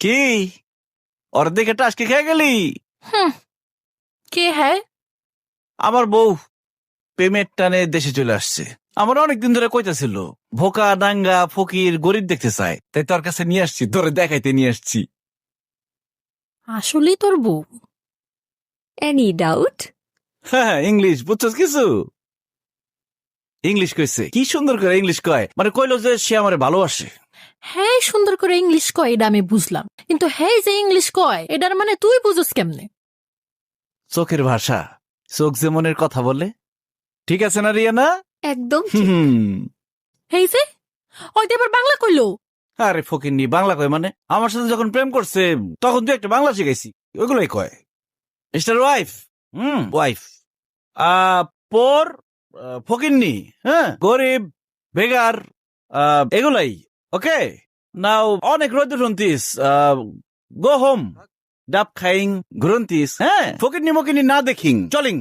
কি? অর্ধেক একটা আজকে খেয়ে গেলি? কে হ্যায়? আমার বউ পেমেন্ট টানে দেশে চলে আসছে। আমার অনেকদিন ধরে কইতাছিল ভোকা ডাঙ্গা ফকির গরিব দেখতে চায়। তাই তোর কাছে নিয়ে আসছি তোরে দেখাইতে নিয়ে আসছি। আসলেই তোর বউ। এনি ডাউট হ্যাঁ ইংলিশ বুঝছস কিছু? ইংলিশ কইছে কি সুন্দর করে ইংলিশ কয়। মানে কইলো যে সে আমারে ভালোবাসে। হ্যাঁ সুন্দর করে ইংলিশ কয় এটা আমি বুঝলাম। কিন্তু হ্যাঁ যে ইংলিশ কয় এটার মানে তুই বুঝস কেমনে? চোখের ভাষা। চোখ যে মনের কথা বলে। ঠিক আছে না রিয়ানা? একদম হেই যে হয়তো এবার বাংলা কইলো? আরে ফকির নি বাংলা কয় মানে? আমার সাথে যখন প্রেম করছে তখন তুই একটা বাংলা শিখাইছি। ওইগুলাই কয়। মিস্টার ওয়াইফ হুম ওয়াইফ পর ফকিরনি হ্যাঁ গরিব বেগার আহ, এগুলাই। ওকে নাও অনেক রোদ গ্রন্থিস গো হোম ডাব খাইং গ্রন্থিস হ্যাঁ ফকিরনি মকিনি না দেখিং চলিং